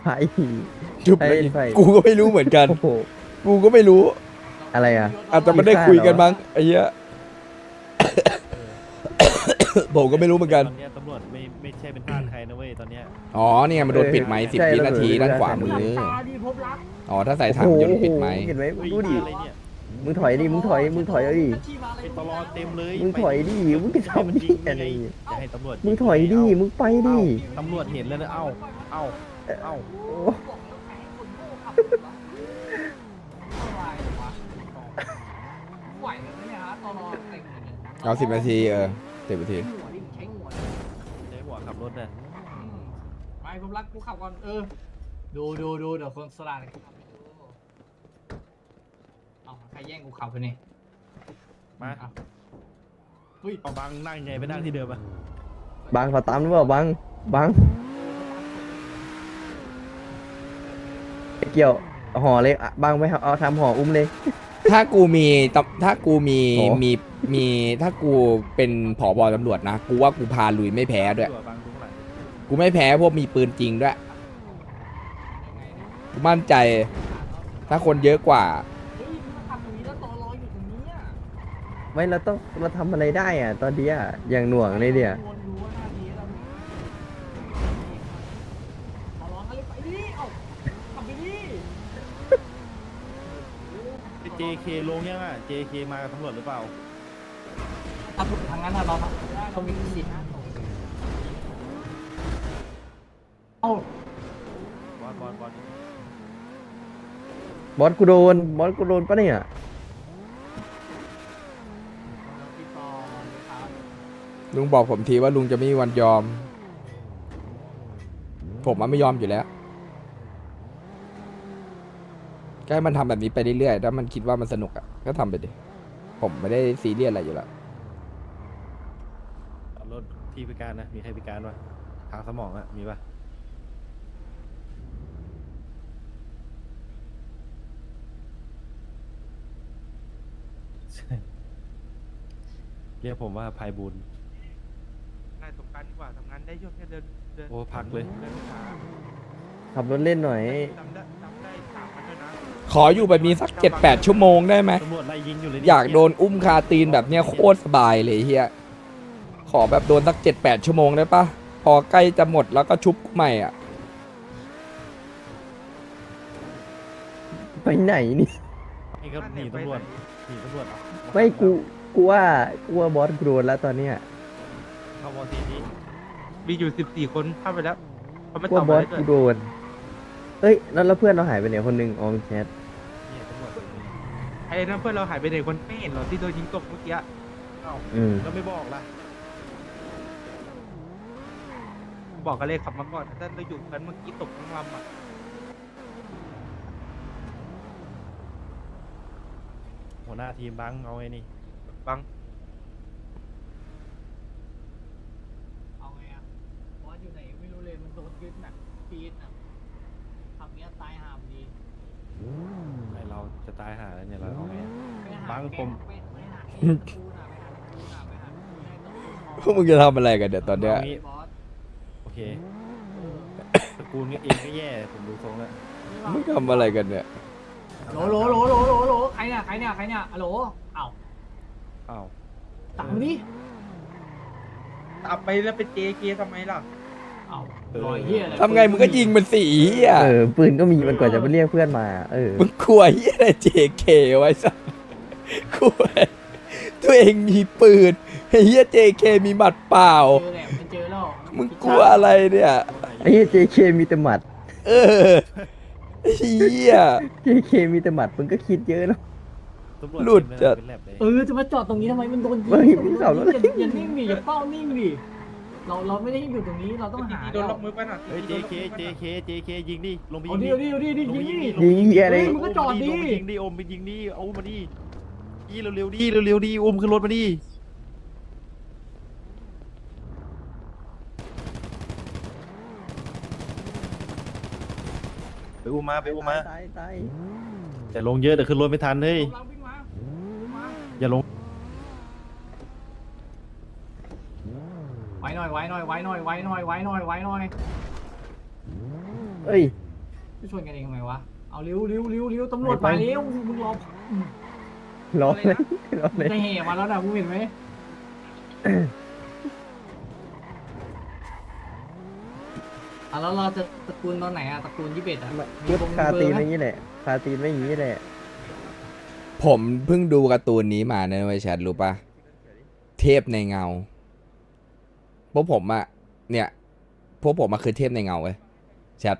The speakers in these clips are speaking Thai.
ไผ่จุบไอ้เลยไผ่กูก็ไม่รู้เหมือนกัน โอ้โหกูก็ไม่รู้ อะไรอะ อาจจะไม่ได้คุยกันมั้งไอ้เหี้ย ผมก็ไม่รู้เหมือนกัน ตอนเนี้ยตำรวจไม่ไม่ใช่เป็นทาสใครนะเว้ยตอนเนี้ยอ๋อเนี่ยมันโดนปิดไมค์สิบวินาทีด้านขวามือ อ๋อถ้าใส่ถังยนต์ปิดไมค์เห็นไหมเฮ้ยดูดิอะไรเนี่ย มึงถอยดิ มึงถอย มึงถอยเอาดิเป็นตลอดเต็มเลยมึงถอยดิ มึงจะทำดิอะไรจะให้ตำรวจมึงถอยดิ มึงไปดิ ตำรวจเห็นแล้วนะเอ้า เอ้า เอ้าโอ้ไหวเลยเนี่ยฮะตอนรอแต่งเนี่ยเอาสิบนาทีเออสิบนาทีหัวดิใช้หัวใช้หัวขับรถนะอืมไปผมรักกูขับก่อน เออ ดูดูดูเดี๋ยวคนสลาดกูขับไปดูเอาใคร แย่งกูขับไปนี่มาเอาเฮ้ยเอาบังนั่งไงไปนั่งที่เดิมอะบางเขาตามหรือเปล่าบางบางไอ้เกี่ยวห่อเลยอะบางไม่เอาเอาทำห่ออุ้มเลย ถ้ากูมีตำถ้ากูมีโอ้ มีมีถ้ากูเป็นผอบอตำรวจนะ กูว่ากูพาลุยไม่แพ้ด้วย ตัวบังตรงหลังกูไม่แพ้พวกมีปืนจริงด้วย กูมั่นใจ ถ้าคนเยอะกว่า ไม่เราต้องเราทำอะไรได้อะ ตอนเนี้ยอย่างหน่วงเลยเนี่ยวนดูว่าหน้าดีแล้วตอรอก็เลยไปดิเอ้าขับไปดิเจเคลงยังอะ JK มากับตำรวจหรือเปล่าถ้าพูดทางนั้นอะเราต้องมีสิทธิ์เอ้าบอลบอลบอลบอสกูโดนบอสกูโดนปะเนี่ย ติดต่อเลยครับ ลุงบอกผมทีว่าลุงจะไม่มีวันยอม ผมมันไม่ยอมอยู่แล้วก็ให้มันทำแบบนี้ไปเรื่อยๆถ้ามันคิดว่ามันสนุกอะ ก็ทำไปดิ ผมไม่ได้ซีเรียสอะไรอยู่แล้วรถที่พิการนะ มีใครพิการวะทางสมองอะมีปะเรียกผมว่าภัยบุญ นายสงกรารดีก ว่าทำงานได้เยอะแค่เดินเดินโอ้พักเลยดินช้าขับรถเล่นหน่อย จำได้จำได้สามวันด้วยนะขออยู่แบบนี้สักเจ็ดแปดชั่วโมงได้ไหม ตำรวจไล่ยิงอยู่เลยอยากโดนอุ้มคาตีนแบบเนี้ยโคตรสบายเลยเฮียขอแบบโดนสักเจ็ดแปดชั่วโมงได้ปะพอใกล้จะหมดแล้วก็ชุบใหม่อะ ไปไหนนี่ นี่ก็หนีตำรวจหนีตำรวจเอาไม่กู กูว่า กูว่าบอสกูโดนแล้วตอนเนี้ย เข้าวอซีนี้ มีอยู่สิบสี่คนเข้าไปแล้วเขาไม่กูตอว่าบบออะสไรด้วกูยโดน เอ้ยแล้วแล้วเพื่อนเราหายไปไหนคนหนึ่งออมแชทเนี่ยตำรวจไอ้นั่นเพื่อนเราหายไปไหนคนไม่เห็นเหรอที่โดนยิงตกเมื่อกี้เอ้าอืมแล้วไม่บอกล่ะบอกกันเลยขับมาก่อนถ้าเราอยู่กันเมื่อกี้ตกทั้งลำอะหัวหน้าทีมบังเอาไอ้นี่บัง เอาไงอะบอสอยู่ไหนไม่รู้เลยมันโดนยึดน่ะปีดน่ะทำเนี้ยตายหามดี ไอเราจะตายหาแล้วเนี่ยเราเอาไง ไปหาบังผมไปไปหาที่ตะปูน่ะไปหาตะปูน่ะไปหาตะปูให้ตะปูพวกมึงจะทำอะไรกันเดี๋ยวตอนเนี้ยางี้บอสโอเคตระกูลก็เองก็แย่ผมดูทรงแล้วมึงทำอะไรกันเนี่ยโหลโหลโหลโหลโหลโหลใครเนี่ยใครเนี่ยใครเนี่ยอะโหลเอ้าอ้าวตังค์นี่ตับไปแล้วเป็นเจเกทำไมล่ะ เอ้าลอยเหี้ยอะไรทำไงมึงก็ยิงมันสีอะเออปืนก็มีมันกว่าจะไปเรียกเพื่อนมา เออมึงกลัวเฮียอะไรเจเคไว้สัส กลัวตัวเองมีปืนไอ้เฮียเจเคมีหมัดเปล่า เจอแหละมันเจอแล้วมึงกลัวอะไรเนี่ย ไอ้เหี้ย JK มีแต่หมัด เออเฮีย JK มีแต่หมัดมึงก็คิดเยอะเนอะตำรวจหลุดจัดเป็นแลบเลยเออจะมาจอดตรงนี้ทำไมมันโดนยิงเฮ้ยมึงขับรถอย่าอย่านิ่งดิอย่าเป้านิ่งดิเราเราไม่ได้อยู่ตรงนี้เราต้องหาทีโดนล็อกมือป่ะน่ะเฮ้ยทีโดน JK ล็อกมือป่ะน่ะ JK JK ยิงดิ ลงไปยิเอางดิดิเอาดิเอาดิดิลงยิไปงยิงดิดิ ยิงเหี้ยอะไรมึงก็จอดดิ ลงไปยิงดิ อมไปยิงดิ เอามาดิ ดิเร็วๆดิเร็วๆดิอุ้มขึ้นรถมาดิไปอุ้มมาไปอุ้มมาตายตายแต่ลงเยอะแต่ขึ้นรถไม่ทันเฮ้ยเราวิ่งมาวิ่งมาอย่าลงไว้หน่อยไว้หน่อยไว้หน่อยไว้หน่อยไว้หน่อยไว้หน่อยเอ้ยจะชวนกันเองทำไมวะเอาเร็วเร็วเร็วเร็วตำรวจไปมาไปเร็วมึงรอ อืมร้องเลยร้องเลยจะแห่มาแล้วนะมึงเห็นไหมอะแล้วเราจะตระกูลตอนไหนอะตระกูลยี่สิบเอ็ดอะชุดวงคาตีนเบอร์ไหมอย่างนี้แหละคาตีนไม่อย่างนี้แหละผมเพิ่งดูการ์ตูนนี้มานะเว้ยแชทรู้ปะเทพในเงา พวกผมอะเนี่ย พวกผมมาคือเทพในเงาเว้ยแชท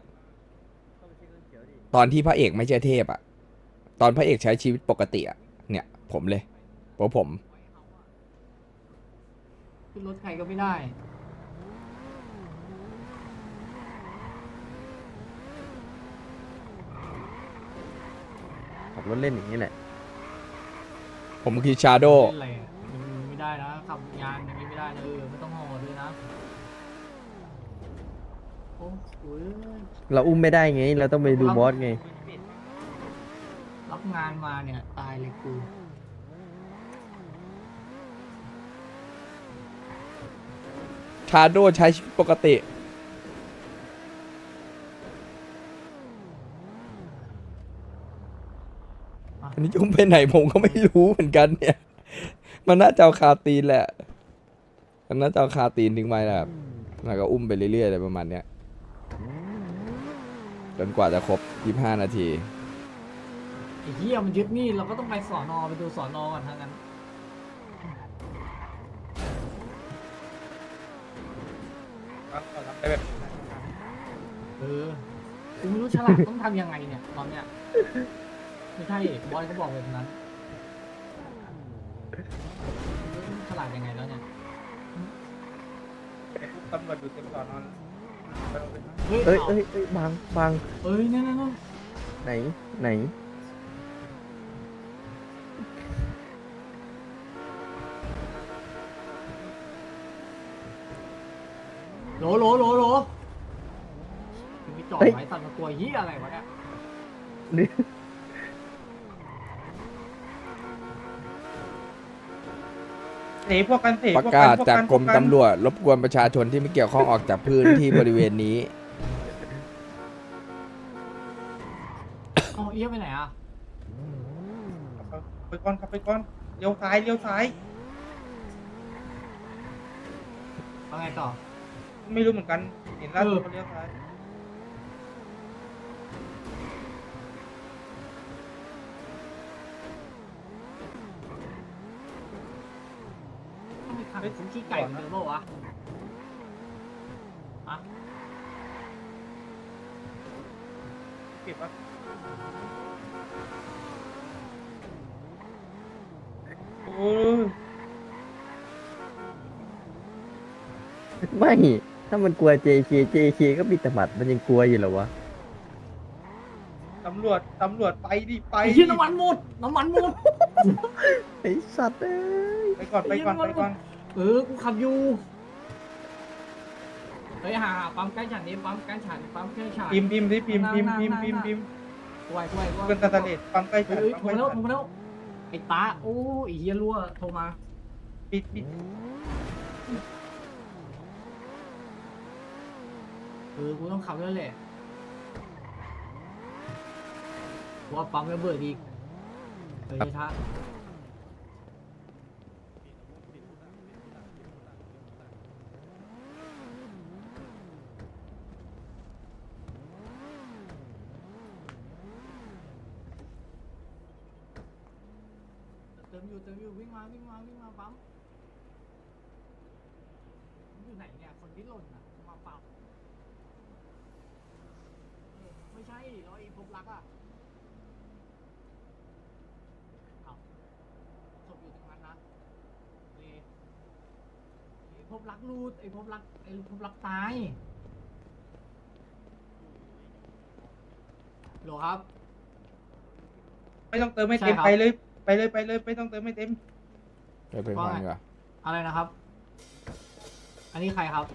ตอนที่พระเอกไม่ใช่เทพอะตอนพระเอกใช้ชีวิตปกติอะเนี่ย ผมเลยพวกผม ขึ้นรถใครก็ไม่ได้ ขับรถเล่นอย่างนี้แหละ ผมคือชาโด เล่นอะไรอะมันไม่ได้นะขับยานอย่างนี้ไม่ได้นะเออไม่ต้องห่อด้วยนะ โอ้โหเราอุ้มไม่ได้ไง เราต้องไปดูบอสไง รับงานมาเนี่ย ตายเลยกู ชาโดใช้ชีวิตปกติ อันนี้จุ้มไปไหนผมก็ไม่รู้เหมือนกันเนี่ย มันน่าจะเอาคาตีนแหละ มันน่าจะเอาคาตีนทิ้งไว้แหละครับแล้วก็อุ้มไปเรื่อยๆอะไรประมาณเนี้ยจนกว่าจะครบ 25 นาที ไอ้เหี้ยมันยึดนี่เราก็ต้องไปสอนอไปดูสอนอก่อนทั้งนั้น ไปแบบเออกูไม่รู้ฉลาดต้องทำยังไงเนี่ยตอนเนี้ยไม่ใช่บอยเขาบอกแบบนั้นฉลาดยังไงแล้วเนี่ยตำรวจอยู่เต็มสอนอนเฮ้ยเอ้ยเอาเอ้ยเอ้ยบางบางเอ้ยนั่นนั่นนั่นไหนไหน โหลโหลโหลโหลมึงไปจอดเฮ้ยไว้ตัดมาตัวเหี้ยอะไรวะเนี่ยนี่เสพวกกันเสพประกาศจากกรมตำรวจ รบกวนประชาชนที่ไม่เกี่ยวข้องออกจากพื้นที่บริเวณนี้ เอาเอี้ยไปไหนอะไปก่อนครับไปก่อนเลี้ยวซ้ายเลี้ยวซ้าย เอาไงต่อ ไม่รู้เหมือนกัน เห็นล่าสุดเออเขาเลี้ยวซ้ายต้องไปขังคุกขี้ไก่เหมือนเดิมเปล่าวะอะเก็บปะโอ้ย ไม่ ถ้ามันกลัว JK JK ก็ปิดตบัดมันยังกลัวอยู่เหรอวะ ตำรวจ ตำรวจไปดิไปไอ้เหี้ยน้ำมันหมดน้ำมันหมด ไอสัตว์เอ้ยไปก่อนไปก่อนไปก่อน เออ กูขับอยู่เฮ้ยหาหาปั๊มใกล้ฉันดิปั๊มใกล้ฉันปั๊มใกล้ฉันพิมพ์พิมพ์ดิพิมพ์พิมพ์นั่งพิมพ์นั่งพิมพ์นั่งพิมพ์กล้วยกล้วยกล้วยเป็นตาตาเลดปั๊มใกล้ฉันเฮ้ยปั๊มโทรใกล้มาแล้วฉัโทรนมาแล้วไอ้ตาโอ้ไอ้เหี้ยรั่วโทรมาปิดปิด เออกูต้องขับด้วแหละว่าปั๊มระเบิดอีกเฮ้ยช้าเติมอยู่เติมอยู่วิ่งมาวิ่งมาวิ่งมาปั๊มอยู่ไหนเนี่ยคนที่หล่นอะมาปั๊ม ไม่ใช่ร้อยเองพบรักอะเอาศพอยู่ตรงนั้นนะเอไอ้พบรักรูดไอ้พบรักไอ้พบรักตายโหลครับ ไม่ต้องเติมไม่เต็มใช่ครับ ไปเลยไปเลยไปเลยไม่ต้องเติมไม่เต็ม ไปเป็นก่อนดีกว่าอะไรนะครับ อันนี้ใครครับ